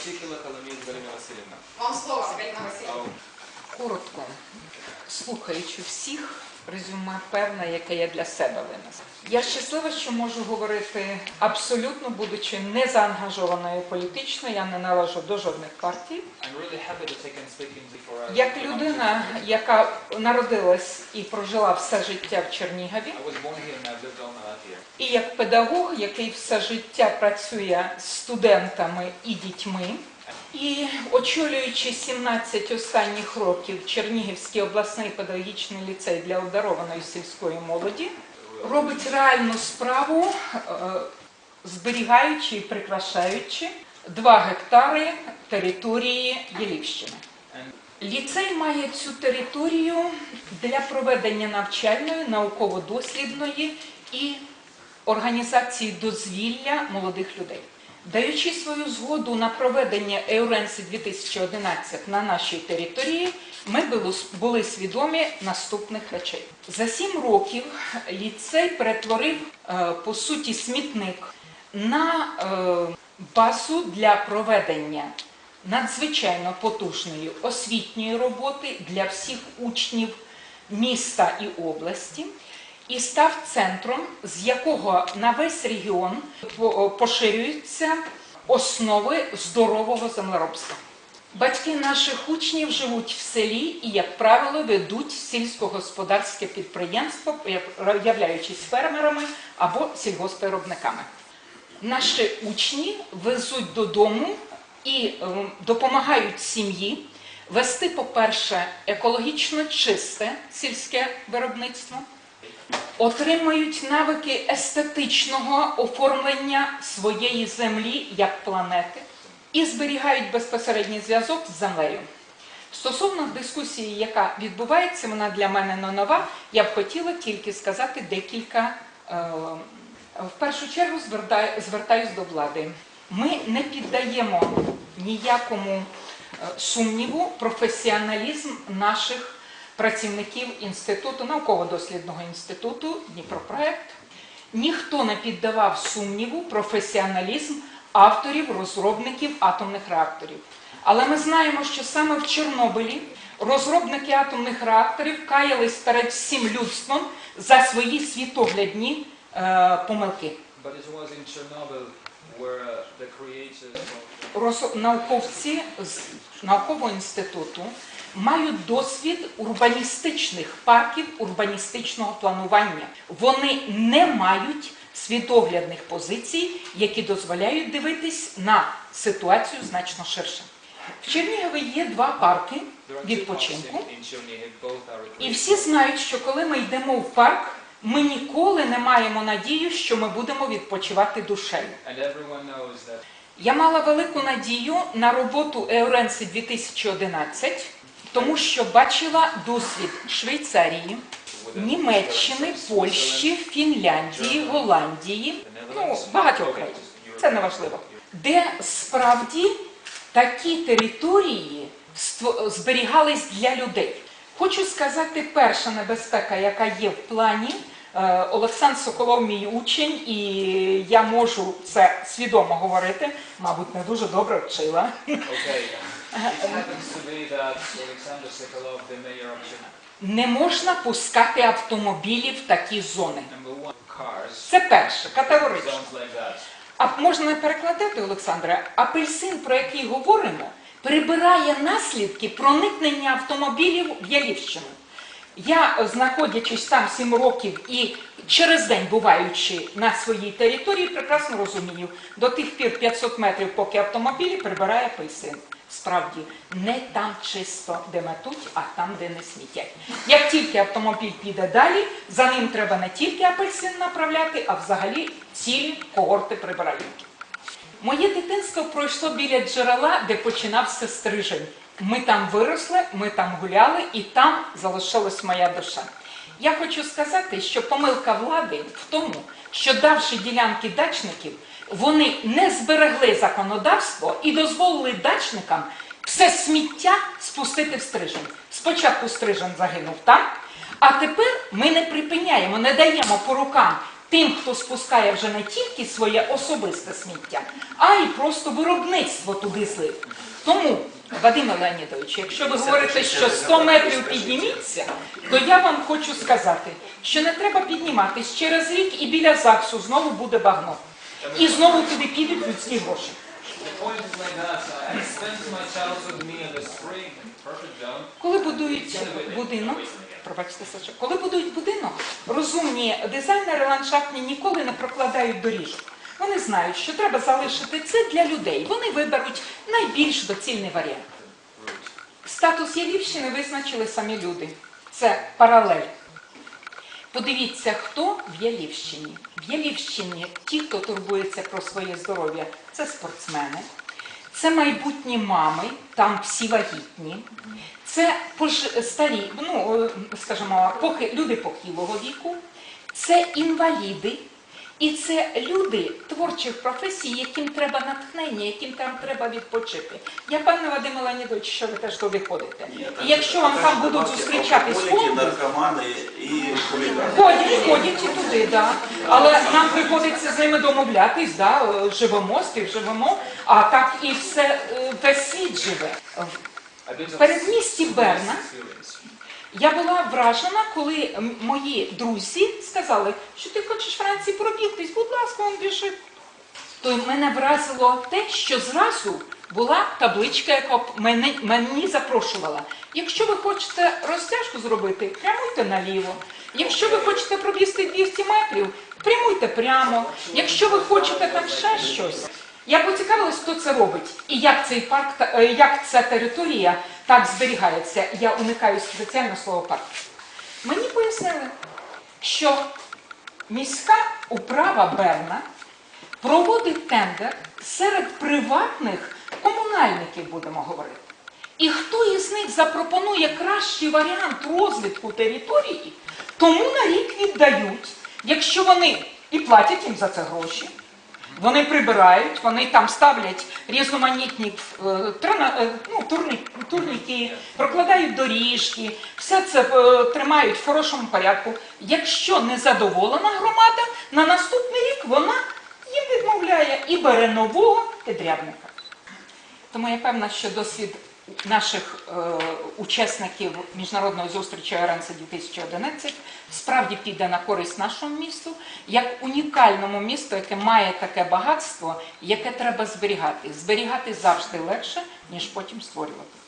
Мацікіла Халамід Галина Васильівна. Вам слово, Галина Васильівна. Коротко, слухаючи всіх, резюме певне, яке я для себе винесла. Я щаслива, що можу говорити абсолютно, будучи не заангажованою політично, я не належу до жодних партій. Як людина, яка народилась і прожила все життя в Чернігові, І як педагог, який все життя працює з студентами і дітьми, і очолюючи 17 останніх років Чернігівський обласний педагогічний ліцей для обдарованої сільської молоді, робить реальну справу, е, зберігаючи і прикрашаючи 2 гектари території Єлівщини. Ліцей має цю територію для проведення навчальної, науково-дослідної і організації дозвілля молодих людей. Даючи свою згоду на проведення Еуренси 2011 на нашій території, ми були- свідомі наступних речей. За сім років ліцей перетворив е, по суті смітник на е, базу для проведення надзвичайно потужної освітньої роботи для всіх учнів міста і області і став центром, з якого на весь регіон поширюються основи здорового землеробства. Батьки наших учнів живуть в селі і, як правило, ведуть сільськогосподарське підприємство, являючись фермерами або сільгоспвиробниками. Наші учні везуть додому і е, допомагають сім'ї вести, по-перше, екологічно чисте сільське виробництво, отримують навики естетичного оформлення своєї землі як планети і зберігають безпосередній зв'язок з землею. Стосовно дискусії, яка відбувається, вона для мене не нова. Я б хотіла тільки сказати декілька. е, В першу чергу звертаюсь до влади. Ми не піддаємо ніякому е, сумніву професіоналізм наших працівників інституту, науково-дослідного інституту Дніпропроект. Ніхто не піддавав сумніву професіоналізм авторів, розробників атомних реакторів. Але ми знаємо, що саме в Чорнобилі розробники атомних реакторів каялись перед всім людством за свої світоглядні е, помилки. but it was in Chernobyl науковці з наукового інституту мають досвід урбаністичних парків, урбаністичного планування. Вони не мають світоглядних позицій, які дозволяють дивитись на ситуацію значно ширше. В Чернігові є два парки відпочинку. І всі знають, що коли ми йдемо в парк, ми ніколи не маємо надію, що ми будемо відпочивати душею. Я мала велику надію на роботу Еуренси 2011, тому що бачила досвід Швейцарії, Німеччини, Польщі, Фінляндії, Голландії, ну багатьох країн. Це не важливо. Де справді такі території зберігались для людей. Хочу сказати, перша небезпека, яка є в плані. Е, Олександр Соколов мій учень, і я можу це свідомо говорити. Мабуть, не дуже добре вчила. Не можна пускати автомобілі в такі зони. Це перше, категорично. А можна не перекладати, Олександре, апельсин, про який говоримо, прибирає наслідки проникнення автомобілів в Ялівщину. Я, е, знаходячись там 7 років і через день буваючи на своїй території, прекрасно розумію, до тих пір 500 метрів, поки автомобілі прибирає апельсин. Справді, не там чисто, де метуть, а там, де не смітять. Як тільки автомобіль піде далі, за ним треба не тільки апельсин направляти, а взагалі цілі когорти прибиральників. Моє дитинство пройшло біля джерела, де починався стрижень. Ми там виросли, ми там гуляли, і там залишилась моя душа. Я хочу сказати, що помилка влади в тому, що давши ділянки дачників, вони не зберегли законодавство і дозволили дачникам все сміття спустити в стрижень. Спочатку стрижень загинув там, а тепер ми не припиняємо, не даємо по рукам тим, хто спускає вже не тільки своє особисте сміття, а й просто виробництво туди злив. Тому, Вадиме Леонідович, якщо ви говорите, що 100 метрів підніміться, то я вам хочу сказати, що не треба підніматись через рік і біля ЗАГСу знову буде багно. І знову туди підуть людські гроші. Коли будують будинок, пробачте, Саша, коли будують будинок, розумні дизайнери ландшафтні ніколи не прокладають доріжок. Вони знають, що треба залишити це для людей. Вони виберуть найбільш доцільний варіант. Статус Ялівщини визначили самі люди. Це паралель. Подивіться, хто в Ялівщині. В Ялівщині ті, хто турбується про своє здоров'я, це спортсмени, це майбутні мами, там всі вагітні, це старі, ну е, скажімо, люди похилого віку, це інваліди. І це люди творчих професій, яким треба натхнення, яким там треба відпочити. Я певна, Вадиме Леонідович, що ви теж туди ходите. І якщо вам там будуть зустрічатись Алкоголіки, наркомани і хулігани. Ходять, ходять і туди, да. Але нам приходиться з ними домовлятись, да, живемо, співживемо, а так і все, весь світ живе. Of передмісті Берна. Я була вражена, коли мої друзі сказали, що ти хочеш Франції пробігтись, будь ласка, он біжи. То мене вразило те, що зразу була табличка, яка мене, мені запрошувала. Якщо ви хочете розтяжку зробити, прямуйте наліво. Якщо ви хочете пробігти 200 метрів, прямуйте прямо. Якщо ви хочете там ще щось. Я поцікавилась, хто це робить і як цей парк, е, як ця територія так зберігається. Я уникаю спеціально слово парк. Мені пояснили, що міська управа Берна проводить тендер серед приватних комунальників, будемо говорити. І хто із них запропонує кращий варіант розвитку території, тому на рік віддають, якщо вони і платять їм за це гроші. Вони прибирають, вони там ставлять різноманітні е, е, ну, турні, турніки, прокладають доріжки, все це е, тримають в хорошому порядку. Якщо не задоволена громада, на наступний рік вона їм відмовляє і бере нового підрядника. Тому я певна, що досвід наших е, учасників міжнародної зустрічі Оренса 2011 справді піде на користь нашому місту як унікальному місту, яке має таке багатство, яке треба зберігати. Зберігати завжди легше, ніж потім створювати.